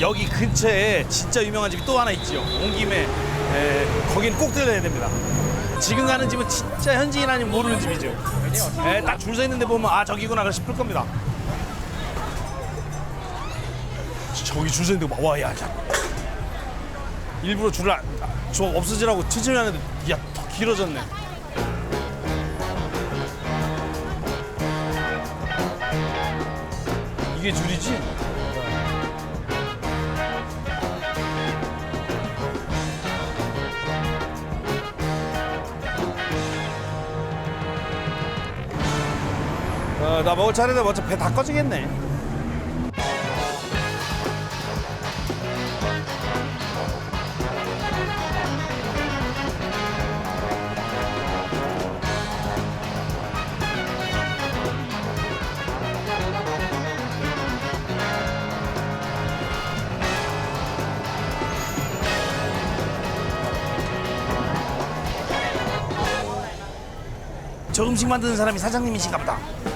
여기 근처에 진짜 유명한 집이 또 하나 있지요. 온 김에 에, 거긴 꼭 들려야 됩니다. 지금 가는 집은 진짜 현지인 아니면 모르는 집이죠. 예, 딱줄 서 있는데 보면 아 저기구나 싶을 겁니다. 저기 줄 서 있는데 와야 야. 일부러 줄을 안, 저 없어지라고 천천히 하는데 야더 길어졌네. 이게 줄이지? 어, 나 먹을 차례다 어차피 배다 꺼지겠네. 저 음식 만드는 사람이 사장님이신가 보다.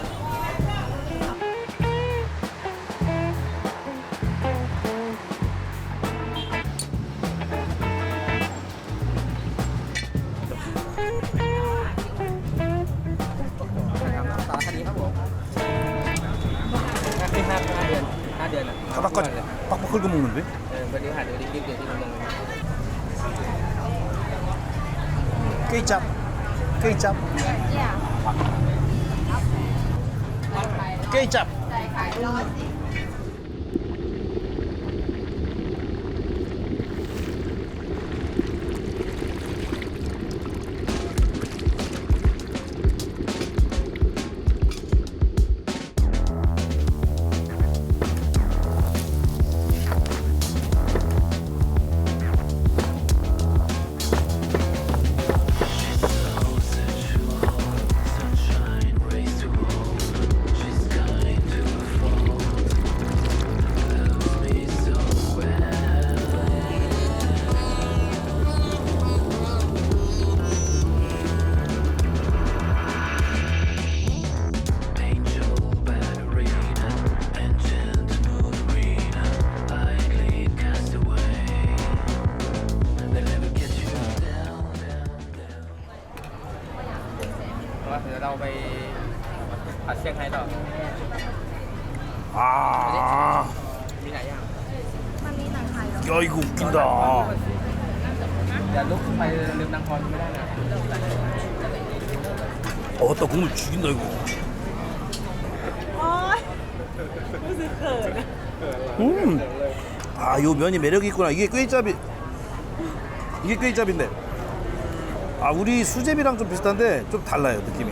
นะครับสารคดีครับผมห้าห้าห้าเดือนห้าเดือนอะ Kapag ko, papakul ko muna, be. เออบริหารบริลิฟต์เดือนที่มันลง Kecap. Kecap. Kecap. ใส่ย์จับ เพราะว่าเดี๋ยวเราไปผัดเซี่ยงไฮ้ต่อ 아. มีหลายอย่าง 야, 이거 웃긴다. อย่าลุกขึ้นไปลืมนางพรไม่ได้นะ 어, 나 국물 죽인다, 이거. โอ๊ยรู้สึกเขิน 음. 아, 요 면이 매력이 있구나. 이게 꾀짭이. 이게 꾀짭인데. 아, 우리 수제비랑 좀 비슷한데 좀 달라요, 느낌이.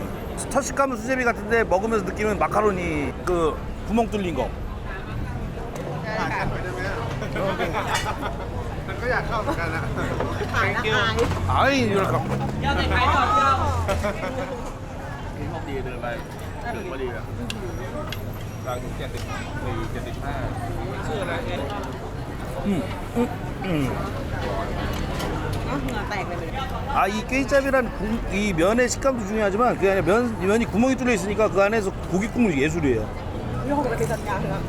첫 식감은 수제비 같은데 먹으면서 느낌은 마카로니 그 구멍 뚫린 거. 아이, 이럴까. มีพอดีเดินไปถึงพอดีอะกลางถึงเจ็ดสิบสี่เจ็ดสิบห้าชื่ออะไรเอ็น 음, 음, 음. อ่ะเหงื่อแตกเลยเลย 아, 이 꾀짭이란 구- 이 면의 식감도 중요하지만 그 안에 면, 면이 구멍이 뚫려 있으니까 그 안에서 고기 국물이 예술이에요. โยกไปเลยจัดการเถอะ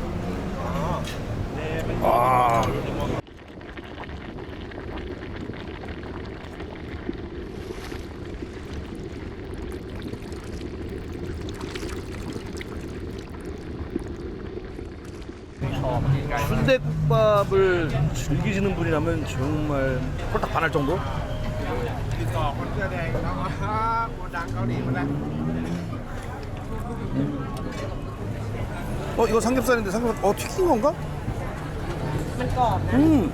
아. 순대국밥을 즐기시는 분이라면 정말 홀딱 반할 정도? 어 이거 삼겹살인데 삼겹살 어 튀긴 건가? มันกรอบนะ 음.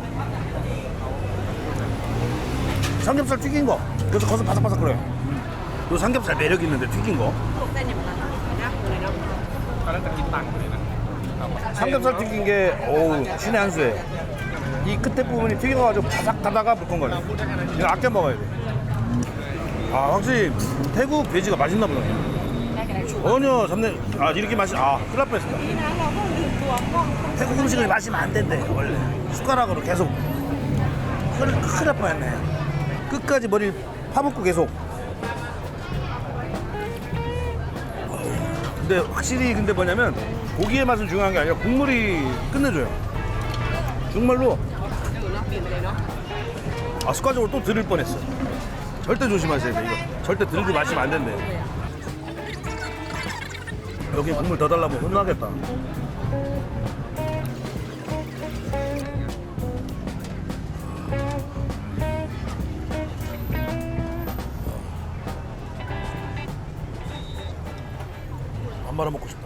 삼겹살 튀긴 거. 그래서 겉은 바삭바삭 그래. 요 삼겹살 매력 있는데 튀긴 거. พวกเส้นเนี่ยมันนะนะเลยนะ ตอนนั้นจะกินตังค์เลยนะ 삼겹살 튀긴 게 어우 신의 한 수예요. 이 끝에 부분이 튀겨가지고 바삭 하다가 볶은 거예요 이거 아껴 먹어야 돼. 아 확실히 태국 돼지가 맛있나 보다. 전혀 잡내 아 이렇게 맛이 아 큰일 날 뻔했다. 태국 음식을 마시면 안 된대 원래 숟가락으로 계속 큰일 큰일 날 뻔했네. 끝까지 머리 파묻고 계속. 근데 확실히 근데 뭐냐면 고기의 맛은 중요한 게 아니라 국물이 끝내줘요. 정말로. 아 습관적으로 또 들을 뻔했어 절대 조심하셔야 돼 이거. 절대 들고 마시면 안 된대. 여기 국물 더 달라고 혼나겠다 한 말아 먹고 싶다